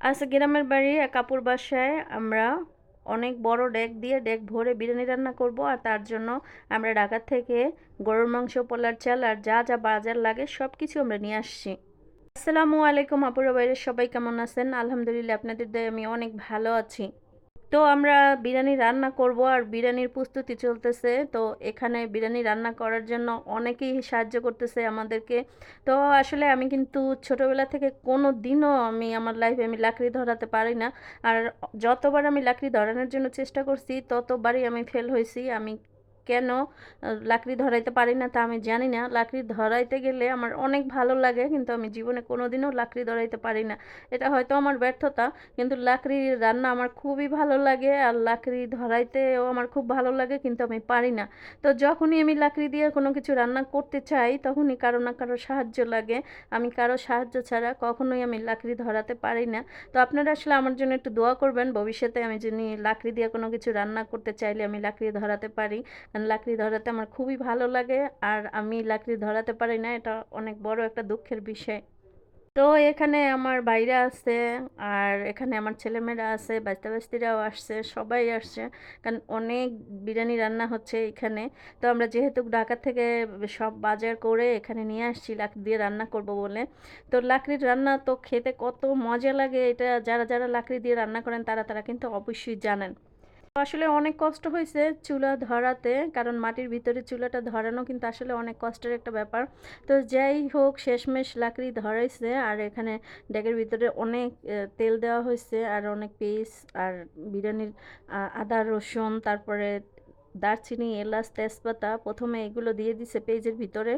আচ্ছা গ্রামের বাড়ি কাপড় বাসায় আমরা অনেক বড় ডেক দিয়ে ডেক ভরে বিরিয়ানি রান্না করব আর তার জন্য আমরা ঢাকা থেকে গরুর মাংস, পোলার চাল আর যা যা বাজার লাগে সব কিছু আমরা নিয়ে আসছি। আসসালামু আলাইকুম আপুর বাইরের সবাই কেমন আছেন? আলহামদুলিল্লাহ, আপনাদের দয়ে আমি অনেক ভালো আছি। তো আমরা বিরিয়ানি রান্না করব আর বিরিয়ানির প্রস্তুতি চলতেছে। তো এখানে বিরিয়ানি রান্না করার জন্য অনেকেই সাহায্য করতেছে আমাদেরকে। তো আসলে আমি কিন্তু ছোটোবেলা থেকে কোনো দিনও আমি আমার লাইফে আমি লাকড়ি ধরাতে পারি না। আর যতবার আমি লাকড়ি ধরানোর জন্য চেষ্টা করছি, ততবারই আমি ফেল হয়েছি। আমি কেন? লাকড়ি ধরাইতে পারি না তা আমি জানি না। লাকড়ি ধরাইতে গেলে আমার অনেক ভালো লাগে, কিন্তু আমি জীবনে কোনো দিনও লাকড়ি ধরাইতে পারি না। এটা হয়তো আমার ব্যর্থতা, কিন্তু লাকড়ি রান্না আমার খুবই ভালো লাগে, আর লাকড়ি ধরাইতেও আমার খুব ভালো লাগে, কিন্তু আমি পারি না। তো যখনই আমি লাকড়ি দিয়ে কোনো কিছু রান্না করতে চাই, তখনই কারও না কারও সাহায্য লাগে। আমি কারও সাহায্য ছাড়া কখনোই আমি লাকড়ি ধরাতে পারি না। তো আপনারা আসলে আমার জন্য একটু দোয়া করবেন, ভবিষ্যতে আমি যিনি লাকড়ি দিয়ে কোনো কিছু রান্না করতে চাইলে আমি লাকড়ি ধরাতে পারি। লাকড়ি ধরাতে আমার খুবই ভালো লাগে, আর আমি লাকড়ি ধরাতে পারি না, এটা অনেক বড় একটা দুঃখের বিষয়। তো এখানে আমার বাইরে আছে, আর এখানে আমার ছেলেমেয়েরা আছে বাস্তা বাস্তিরাও আসছে, সবাই আসছে, কারণ অনেক বিরিয়ানি রান্না হচ্ছে এখানে। তো আমরা যেহেতু ঢাকা থেকে সব বাজার করে এখানে নিয়ে আসছি, লাকড়ি দিয়ে রান্না করব বলে। তো লাকড়ির রান্না তো খেতে কত মজা লাগে, এটা যারা যারা লাকড়ি দিয়ে রান্না করেন তারা তারা কিন্তু অবশ্যই জানেন। আসলে অনেক কষ্ট হয়েছে চুলা ধরাতে, কারণ মাটির ভিতরে চুলাটা ধরানো কিন্তু আসলে অনেক কষ্টের একটা ব্যাপার। তো যাই হোক, শেষমেশ লাকড়ি ধরাইছে, আর এখানে ডেকের ভিতরে অনেক তেল দেওয়া হয়েছে আর অনেক পেস্ট, আর বিরিয়ানির আদা, রসুন, তারপরে দারচিনি, এলাচ, তেজপাতা প্রথমে এগুলো দিয়ে দিছে পেজের ভিতরে।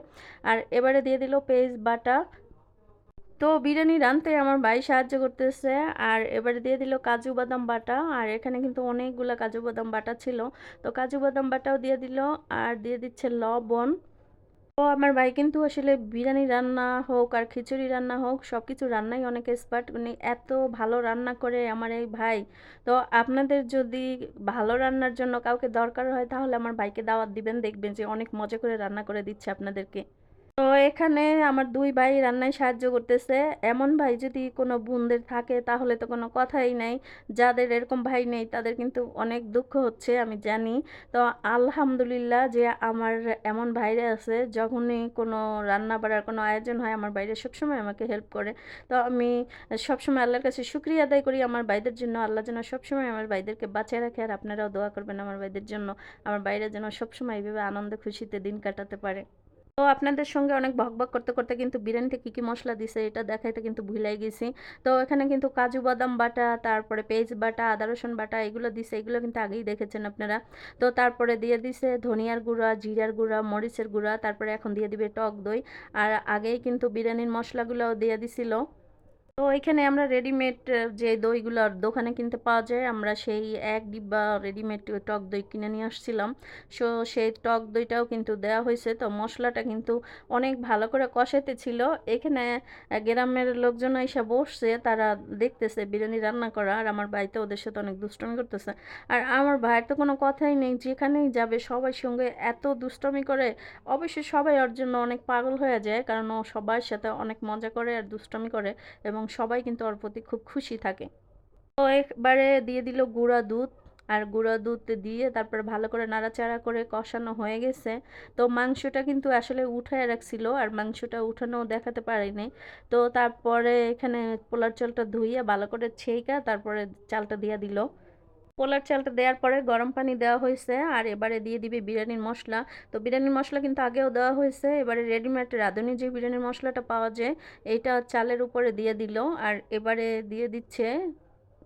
আর এবারে দিয়ে দিল পেজ বাটা তো বিরিয়ানি রাঁধতে আমার ভাই সাহায্য করতেছে, আর এবারে দিয়ে দিল কাজু বাদাম বাটা, আর এখানে কিন্তু অনেকগুলো কাজু বাদাম বাটা ছিল। তো কাজু বাদাম বাটাও দিয়ে দিল, আর দিয়ে দিচ্ছে লবণ। তো আমার ভাই কিন্তু আসলে বিরিয়ানি রান্না হোক আর খিচুড়ি রান্না হোক সব কিছু রান্নাই অনেক এক্সপার্ট মানে এত ভালো রান্না করে আমার এই ভাই। তো আপনাদের যদি ভালো রান্নার জন্য কাউকে দরকার হয়, তাহলে আমার ভাইকে দাওয়াত দিবেন, দেখবেন যে অনেক মজা করে রান্না করে দিচ্ছে আপনাদেরকে। তো এখানে আমার দুই ভাই রান্নায় সাহায্য করতেছে। এমন ভাই যদি কোনো বোনদের থাকে, তাহলে তো কোনো কথাই নাই। যাদের এরকম ভাই নেই, তাদের কিন্তু অনেক দুঃখ হচ্ছে, আমি জানি। তো আলহামদুলিল্লাহ যে আমার এমন ভাইরা আছে, যখনই কোনো রান্না বাড়ার কোনো আয়োজন হয়, আমার বাইরে সবসময় আমাকে হেল্প করে। তো আমি সবসময় আল্লাহর কাছে শুক্রিয়া আদায় করি আমার ভাইদের জন্য। আল্লাহ যেন সবসময় আমার ভাইদেরকে বাঁচিয়ে রাখে আর আপনারাও দোয়া করবেন আমার ভাইদের জন্য। আমার বাইরে যেন সবসময় এইভাবে আনন্দ, খুশিতে দিন কাটাতে পারে। তো আপনাদের সঙ্গে অনেক বক বক করতে করতে কিন্তু বিরিয়ানিতে কী কী মশলা দিছে এটা দেখাইতে কিন্তু ভুলাই গেছি। তো এখানে কিন্তু কাজু বাদাম বাটা, তারপরে পেঁয়াজ বাটা, আদা রসুন বাটা এগুলো দিছে, এগুলো কিন্তু আগেই দেখেছেন আপনারা। তো তারপরে দিয়ে দিছে ধনিয়ার গুঁড়া, জিরার গুঁড়া, মরিচের গুঁড়া, তারপরে এখন দিয়ে দিবে টক দই। আর আগেই কিন্তু বিরিয়ানির মশলাগুলোও দিয়ে দিছিল। তো এখানে আমরা রেডিমেড যে দইগুলো দোকানে কিনতে পাওয়া যায়, আমরা সেই এক ডিব্বা রেডিমেড টক দই কিনে নিয়ে আসছিলাম। সো সেই টক দইটাও কিন্তু দেওয়া হয়েছে। তো মশলাটা কিন্তু অনেক ভালো করে কষাতে ছিল। এখানে গ্রামের লোকজন এসে বসছে, তারা দেখতেছে বিরিয়ানি রান্না করা, আর আমার বাড়িতে ওদের সাথে অনেক দুষ্টমি করতেছে। আর আমার ভাইয়ের তো কোনো কথাই নেই, যেখানেই যাবে সবাই সঙ্গে এত দুষ্টমি করে, অবশ্যই সবাই ওর জন্য অনেক পাগল হয়ে যায়, কারণ ও সবার সাথে অনেক মজা করে আর দুষ্টমি করে। এবং এবং সবাই কিন্তু ওর প্রতি খুব খুশি থাকে। তো একবারে দিয়ে দিল গুঁড়া দুধ আর গুঁড়া দুধ দিয়ে তারপরে ভালো করে নাড়াচাড়া করে কষানো হয়ে গেছে। তো মাংসটা কিন্তু আসলে উঠায় রাখছিল আর মাংসটা উঠানো দেখাতে পারিনি। তো তারপরে এখানে পোলার চালটা ধুইয়ে ভালো করে ছেঁকা তারপরে চালটা দিয়ে দিল। পোলার চালটা দেওয়ার পরে গরম পানি দেওয়া হয়েছে আর এবারে দিয়ে দিবে বিরিয়ানির মশলা। তো বিরিয়ানির মশলা কিন্তু আগেও দেওয়া হয়েছে। এবারে রেডিমেড রাঁধুনি যে বিরিয়ানির মশলাটা পাওয়া যায়, এইটা চালের উপরে দিয়ে দিল। আর এবারে দিয়ে দিচ্ছে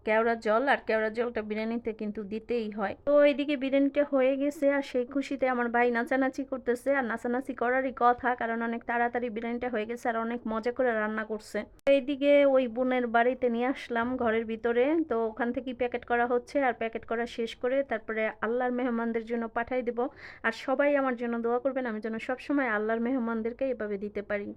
কেওড়া জল, আর কেওড়া জলটা বিরিয়ানিতে কিন্তু দিতেই হয়। তো এইদিকে বিরিয়ানিটা হয়ে গেছে, আর সেই খুশিতে আমার ভাই নাচানাচি করতেছে, আর নাচানাচি করারই কথা, কারণ অনেক তাড়াতাড়ি বিরিয়ানিটা হয়ে গেছে, আর অনেক মজা করে রান্না করছে। এইদিকে ওই বোনের বাড়িতে নিয়ে আসলাম ঘরের ভিতরে, তো ওখান থেকেই প্যাকেট করা হচ্ছে, আর প্যাকেট করা শেষ করে তারপরে আল্লাহর মেহমানদের জন্য পাঠাই দেব। আর সবাই আমার জন্য দোয়া করবেন, আমি যেন সবসময় আল্লাহর মেহমানদেরকে এভাবে দিতে পারি।